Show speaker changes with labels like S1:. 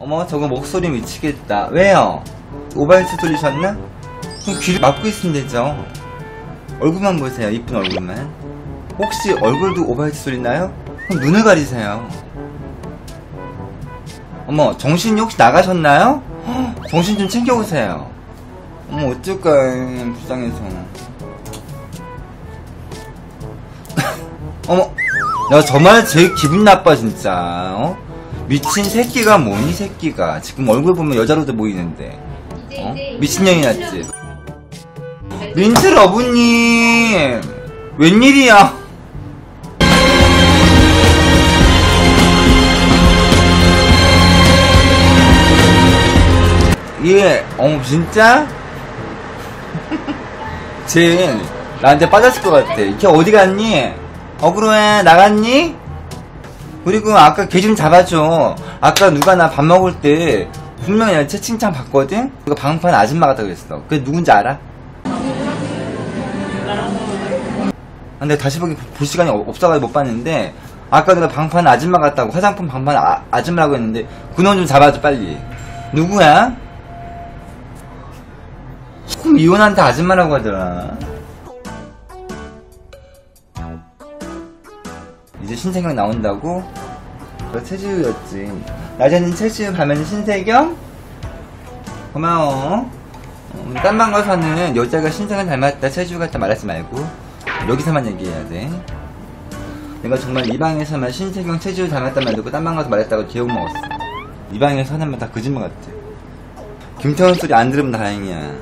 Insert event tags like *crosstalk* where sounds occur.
S1: 어머 저거 목소리 미치겠다 왜요? 오바이트 돌리셨나? 그럼 귀를 막고 있으면 되죠 얼굴만 보세요 이쁜 얼굴만 혹시 얼굴도 오바이트 돌리나요? 그럼 눈을 가리세요 어머 정신이 혹시 나가셨나요? 헉, 정신 좀 챙겨오세요 어머 어쩔까 불쌍해서 *laughs* 어머 야 정말 제일 기분 나빠 진짜 어? 미친 새끼가 뭐니 새끼가 지금 얼굴 보면 여자로도 보이는데 어? 미친년이 났지 민트 러브님 웬일이야 예, 어 진짜? 쟤 나한테 빠졌을 것 같아. 걔 어디 갔니? 어그로에 나갔니? 그리고 아까 걔좀 잡아줘. 아까 누가 나 밥 먹을 때 분명히 나 채팅창 봤거든? 그거 방판 아줌마 같다고 그랬어. 그게 누군지 알아? 아, 근데 다시 보기 볼 시간이 없- 없어가지고 못 봤는데 아까 내가 방판 아줌마 같다고 화장품 방판 아, 아줌마라고 했는데 그놈 좀 잡아줘 빨리. 누구야? 그럼 이혼한테 아줌마라고 하더라. 이제 신세경 나온다고? 너 최지우였지. 낮에는 최지우, 밤에는 신세경? 고마워. 음, 딴방 가서는 여자가 신세경 닮았다, 최지우 같다 말하지 말고 여기서만 얘기해야 돼. 내가 정말 이 방에서만 신세경, 최지우 닮았다 말고 딴방 가서 말했다고 기억 먹었어. 이 방에서 하나만 다 거짓말 같아. 김태원 소리 안 들으면 다행이야.